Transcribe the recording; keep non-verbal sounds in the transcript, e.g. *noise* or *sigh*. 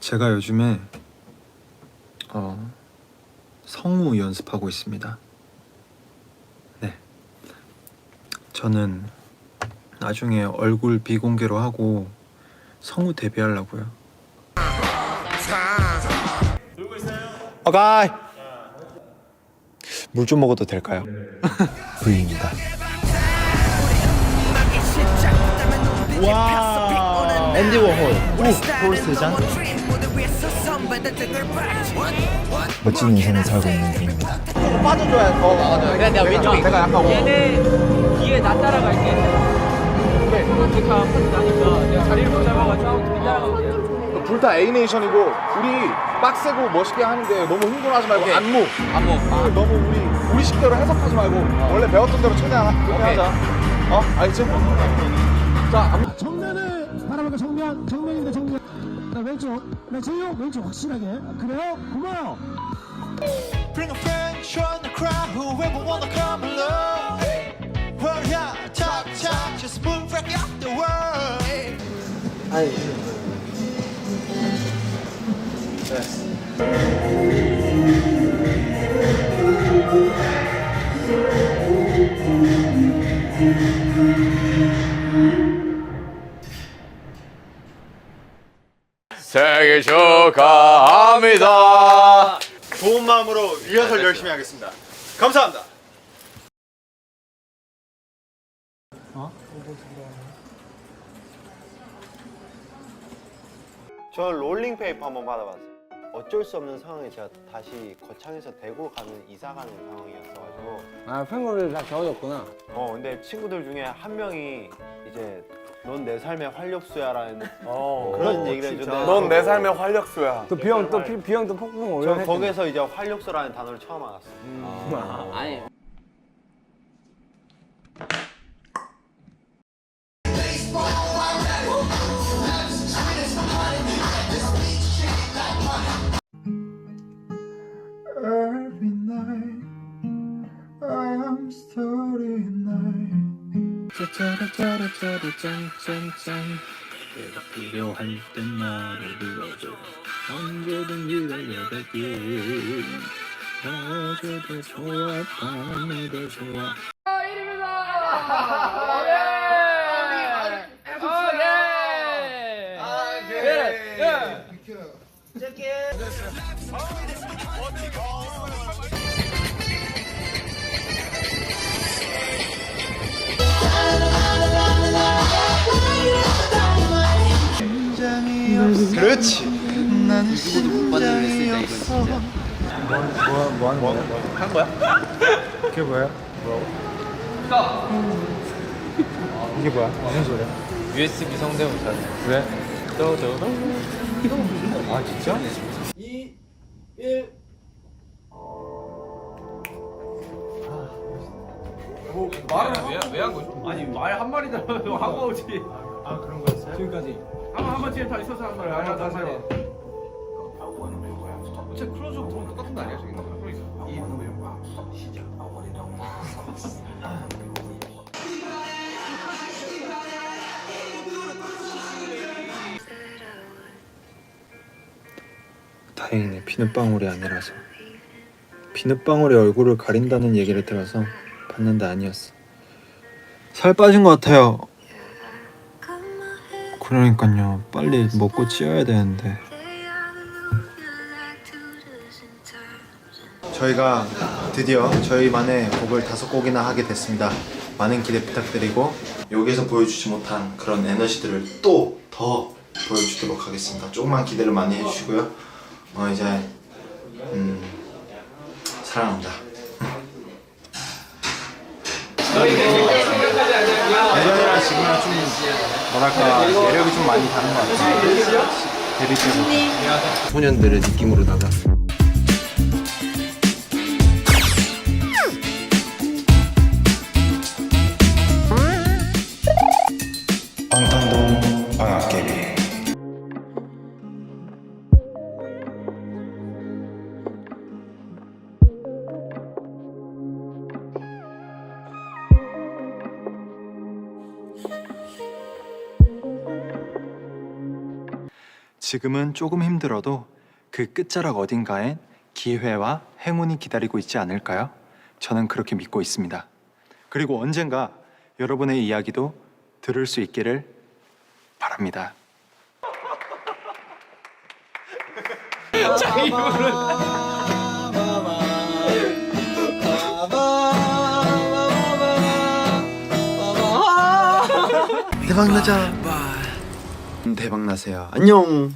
제가 요즘에 어, 성우 연습하고 있습니다. 네. 저는 나중에 얼굴 비공개로 하고 성우 데뷔하려고요. 오가이. 물 좀 먹어도 될까요? V입니다. *laughs* 앤디 워홀 폴스장 멋진 인생을 살고 있는 중입니다 빠져줘야 더 나가죠. 그래 내가 왼쪽에 내가 약간 오. 얘네 뒤에 나 따라갈게. 그래. 이렇게 앞에서 나니까 내가 자리를 못 잡아가지고 뒤 따라갈게. 둘다 A네이션이고 우리 빡세고 멋있게 하는데 너무 흥분하지 말고 안무 안무. 아. 너무 우리 우리 식대로 해석하지 말고 원래 배웠던 대로 최대한 하- 그렇게 하자 어? 알겠지? 자 정면을 바라보고 정면 정면인데 정면 나 왼쪽 나 제요 왼쪽 확실하게 아, 그래요 고마워 Bring a friend, join the crowd, whoever wanna come along. Well, yeah, talk, talk, just move right up the world. 생일 축하합니다. 좋은 마음으로 리허설 열심히 하겠습니다 감사합니다 저 롤링페이퍼 한번 받아봤어요. 어쩔 수 없는 상황에 제가 다시 거창에서 대구 가는 이사 가는 상황이었어가지고 아 팬거를 다 적어줬구나. 어 근데 친구들 중에 한 명이 이제 넌 내 삶의 활력소야라는 그런 얘기를 해줬는데 넌 내 삶의 활력소야. 또 비형 또 비, 비형 또 폭풍 저 올려. 거기서 이제 활력소라는 단어를 처음 알았어요. 아니. 짜짜라짜라짜라 짠짠짠 내가 필요할 땐 나를 불러줘 언제든 기다려달게 낮에도 좋아 밤에도 좋아 그렇지 나는 심장이 없어. 그게 뭐야? 이게 뭐야? 무슨 소리야? USB 성대모사. 왜? 또또 아 진짜? 왜한 거지? 아니 말 한 마리 들어도 하고 오지. 아 그런 거였어요? 지금까지. 한번 뒤에 다 있어서 한 마리. 아 다시 해. 제 크로즈 돈 똑같은 거 아니야 저기? 이 시작. 다행이네 비눗방울이 아니라서 비눗방울이 얼굴을 가린다는 얘기를 들어서 봤는데 아니었어 살 빠진 것 같아요 그러니까요 빨리 먹고 찌어야 되는데 저희가 드디어 저희만의 곡을 다섯 곡이나 하게 됐습니다 많은 기대 부탁드리고 여기서 보여주지 못한 그런 에너지들을 또 더 보여주도록 하겠습니다 조금만 기대를 많이 해주시고요 어 이제 음 사랑합니다 예전이랑 지금이랑 좀 뭐랄까 매력이 좀 많이 다른 것 같아요. 데뷔 때부터 소년들의 느낌으로다가 지금은 조금 힘들어도 그 끝자락 어딘가엔 기회와 행운이 기다리고 있지 않을까요? 저는 그렇게 믿고 있습니다. 그리고 언젠가 여러분의 이야기도 들을 수 있기를 바랍니다. 대박 나자. 대박 나세요. 안녕.